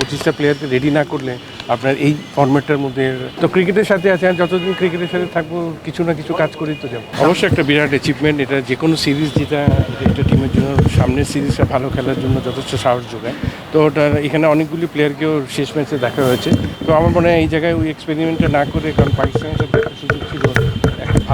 পঁচিশটা প্লেয়ারকে রেডি না করলে আপনার এই ফর্ম্যাটটার মধ্যে তো ক্রিকেটের সাথে আছে আর যতদিন ক্রিকেটের সাথে থাকব, কিছু না কিছু কাজ করেই তো যাব। অবশ্যই একটা বিরাট অ্যাচিভমেন্ট এটা যে কোনো সিরিজ যেটা একটা টিমের জন্য, সামনের সিরিজটা ভালো খেলার জন্য যথেষ্ট সাহস যোগায়। তো ওটা এখানে অনেকগুলি প্লেয়ারকেও শেষ ম্যাচে দেখা হয়েছে। তো আমার মনে হয় এই জায়গায় ওই এক্সপেরিমেন্টটা না করে, কারণ পাকিস্তানের সাথে সুযোগ ছিল।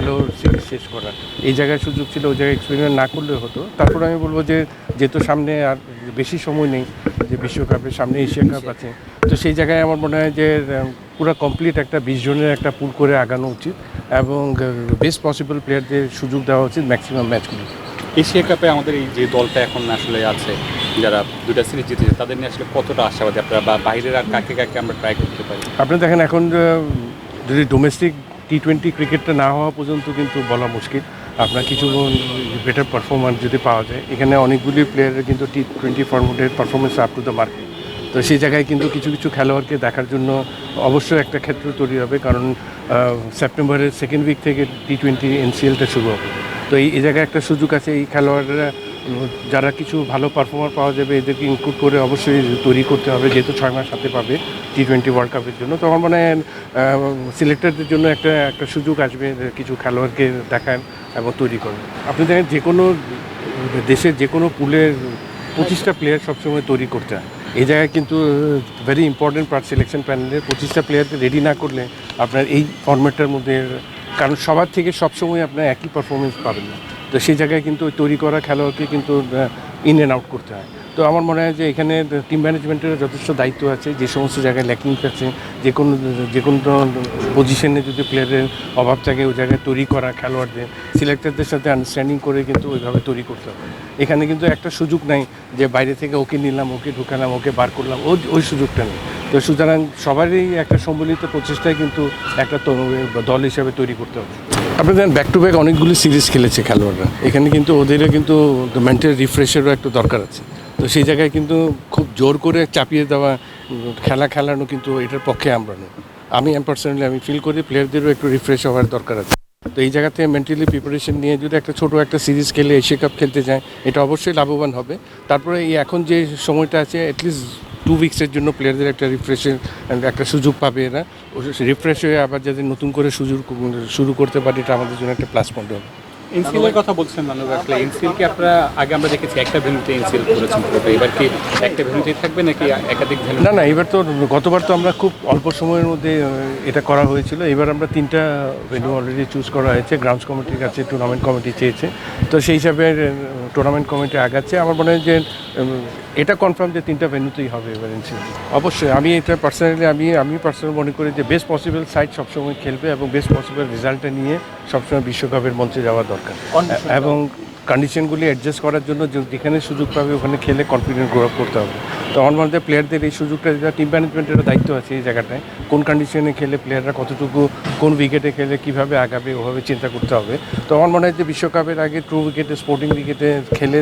ভালো সিরিজ শেষ করার। এই জায়গায় সুযোগ ছিল ওই জায়গায় এক্সপেরিমেন্ট না করলেও হতো। তারপর আমি বলব যে যেহেতু সামনে আর বেশি সময় নেই যে বিশ্বকাপের সামনে এশিয়া কাপ আছে তো সেই জায়গায় আমার মনে হয় যে পুরো কমপ্লিট একটা বিশ জনের একটা পুল করে আগানো উচিত এবং বেস্ট পসিবল প্লেয়ারদের সুযোগ দেওয়া উচিত ম্যাক্সিমাম ম্যাচগুলো এশিয়া কাপে আমাদের এই যে দলটা এখন আসলে আছে যারা দুটা সিরিজ জিতেছে তাদের নিয়ে আসলে কতটা আশাবাদী আপনারা বা বাইরের আর কাকে কাকে আমরা ট্রাই করতে পারি? আপনি দেখেন এখন যদি ডোমেস্টিক টি টোয়েন্টি ক্রিকেটটা না হওয়া পর্যন্ত কিন্তু বলা মুশকিল। আপনার কিছু বেটার পারফরমেন্স যদি পাওয়া যায়, এখানে অনেকগুলি প্লেয়ারের কিন্তু T twenty ফর্মেটের performance up to the market তো সেই জায়গায় কিন্তু কিছু কিছু খেলোয়াড়কে দেখার জন্য অবশ্যই একটা ক্ষেত্র তৈরি হবে, কারণ সেপ্টেম্বরের সেকেন্ড উইক থেকে টি টোয়েন্টি এনসিএলটা শুরু হবে। তো এই জায়গায় একটা সুযোগ আছে, এই খেলোয়াড়রা যারা কিছু ভালো পারফর্মার পাওয়া যাবে, এদেরকে ইনক্লুড করে অবশ্যই তৈরি করতে হবে, যেহেতু ছয় মাস হাতে পাবে টি টোয়েন্টি ওয়ার্ল্ড কাপের জন্য। তো আমার মনে হয় সিলেক্টরদের জন্য একটা একটা সুযোগ আসবে কিছু খেলোয়াড়কে দেখান এবং তৈরি করেন আপনি দেখেন, যে কোনো দেশের যে কোনো পুলের পঁচিশটা প্লেয়ার সবসময় তৈরি করতে হয়। এই জায়গায় কিন্তু ভেরি ইম্পর্টেন্ট পার্ট সিলেকশন প্যানেলের পঁচিশটা প্লেয়ারকে রেডি না করলে আপনার এই ফর্ম্যাটটার মধ্যে, কারণ সবার থেকে সবসময় আপনার একই পারফরমেন্স পাবেন না। তো সেই জায়গায় কিন্তু ওই তৈরি করা খেলোয়াড়কে কিন্তু ইন অ্যান্ড আউট করতে হয়। তো আমার মনে হয় যে এখানে টিম ম্যানেজমেন্টের যথেষ্ট দায়িত্ব আছে, যে সমস্ত জায়গায় ল্যাকিংস আছে, যে কোনো যে কোনো পজিশনে যদি প্লেয়ারের অভাব থাকে, ওই জায়গায় তৈরি করা খেলোয়াড়দের সিলেক্টরদের সাথে আন্ডারস্ট্যান্ডিং করে কিন্তু ওইভাবে তৈরি করতে হবে। এখানে কিন্তু একটা সুযোগ নাই যে বাইরে থেকে ওকে নিলাম, ওকে ঢুকালাম, ওকে বার করলাম, ও, ওই সুযোগটা নেই। তো সুতরাং সবারই একটা সম্মিলিত প্রচেষ্টায় কিন্তু একটা দল হিসাবে তৈরি করতে হবে। আপনি দেখেন ব্যাক টু ব্যাক অনেকগুলি সিরিজ খেলেছে খেলোয়াড়রা। এখানে কিন্তু ওদেরও কিন্তু মেন্টাল রিফ্রেশেরও একটু দরকার আছে। তো সেই জায়গায় কিন্তু খুব জোর করে চাপিয়ে দেওয়া, খেলা খেলানো কিন্তু এটার পক্ষে আমরা নই। আমি পার্সোনালি আমি ফিল করি প্লেয়ারদেরও একটু রিফ্রেশ হওয়ার দরকার আছে। তো এই জায়গা থেকে মেন্টালি প্রিপারেশন নিয়ে যদি একটা ছোটো একটা সিরিজ খেলে এশিয়া কাপ খেলতে যায়, এটা অবশ্যই লাভবান হবে। তারপরে এই এখন যে সময়টা আছে অ্যাটলিস্ট টু উইক্সের জন্য প্লেয়ারদের একটা রিফ্রেশের একটা সুযোগ পাবে এরা। রিফ্রেশ হয়ে আবার যাতে নতুন করে সুযোগ শুরু করতে পারে এটা আমাদের জন্য একটা প্লাস পয়েন্ট হবে। এনসিএল কথা বলছেন মানুষ আসলে এনসিএল আপনারা আগে আমরা দেখেছি একটা ভেন্যুতে এনসিএল করেছেন এবার কি একটা ভেন্যুতেই থাকবে নাকি একাধিক ভেন্যু না না এবার তো গতবার তো আমরা খুব অল্প সময়ের মধ্যে এটা করা হয়েছিল। এবার আমরা তিনটা ভেন্যু অলরেডি চুজ করা হয়েছে। গ্রাউন্ডস কমিটির কাছে টুর্নামেন্ট কমিটি চেয়েছে। তো সেই হিসাবে টুর্নামেন্ট কমিটি আগাচ্ছে। আমার মনে হয় যে এটা কনফার্ম যে তিনটা ভেন্যুতেই হবে এবার অবশ্যই আমি এটা পার্সোনালি আমি আমি পার্সোনাল মনে করি যে বেস্ট পসিবল সাইড সবসময় খেলবে এবং বেস্ট পসিবল রেজাল্টটা নিয়ে সবসময় বিশ্বকাপের মঞ্চে যাওয়া দরকার। এবং কন্ডিশনগুলি অ্যাডজাস্ট করার জন্য যেখানে সুযোগ পাবে ওখানে খেলে কনফিডেন্স গ্রো আপ করতে হবে। তো আমার মধ্যে প্লেয়ারদের এই সুযোগটা দেওয়া টিম ম্যানেজমেন্টেরও দায়িত্ব আছে এই জায়গাটায় কোন কন্ডিশনে খেলে প্লেয়াররা কতটুকু কোন উইকেটে খেলে কীভাবে আগাবে ওভাবে চিন্তা করতে হবে। তো আমার মনে হয় যে বিশ্বকাপের আগে ট্রু উইকেটে স্পোর্টিং উইকেটে খেলে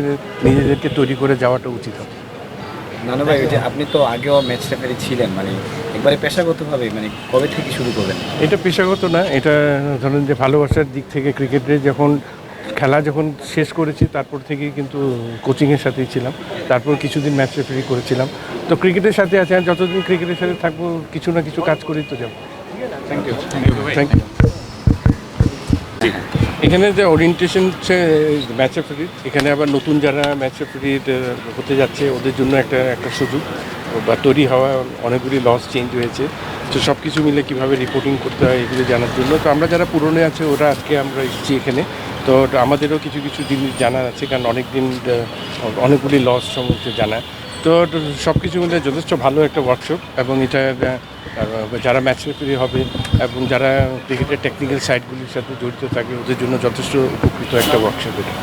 নিজেদেরকে তৈরি করে যাওয়াটা উচিত হবে। নানু ভাই যে আপনি তো আগেও ম্যাচ রেফারি ছিলেন মানে একবারে পেশাগতভাবে মানে কবে থেকে শুরু করবেন এটা পেশাগত না এটা ধরেন যে ভালোবাসার দিক থেকে ক্রিকেটে যখন খেলা যখন শেষ করেছি তারপর থেকে কিন্তু কোচিংয়ের সাথেই ছিলাম। তারপর কিছুদিন ম্যাচ রেফারি করেছিলাম। তো ক্রিকেটের সাথে আছে আর যতদিন ক্রিকেটের সাথে থাকব কিছু না কিছু কাজ করেই তো যাব। থ্যাংক ইউ থ্যাংক ইউ এখানে যে ওরিয়েন্টেশন হচ্ছে ম্যাচ রেফারি এখানে আবার নতুন যারা ম্যাচ রেফারি হতে যাচ্ছে ওদের জন্য একটা একটা সুযোগ। বা তৈরি হওয়া অনেকগুলি লস চেঞ্জ হয়েছে। তো সব কিছু মিলে কীভাবে রিপোর্টিং করতে হয় এগুলো জানার জন্য। তো আমরা যারা পুরনো আছে ওরা আজকে আমরা এসেছি এখানে। তো আমাদেরও কিছু কিছু জিনিস জানার আছে, কারণ অনেক দিন অনেকগুলি লস সম্বন্ধে জানা। তো সব কিছু মিলে যথেষ্ট ভালো একটা ওয়ার্কশপ এবং এটা যারা ম্যাচ রেফারি হবে এবং যারা ক্রিকেটের টেকনিক্যাল সাইডগুলির সাথে জড়িত থাকে, ওদের জন্য যথেষ্ট উপকৃত একটা ওয়ার্কশপ এটা।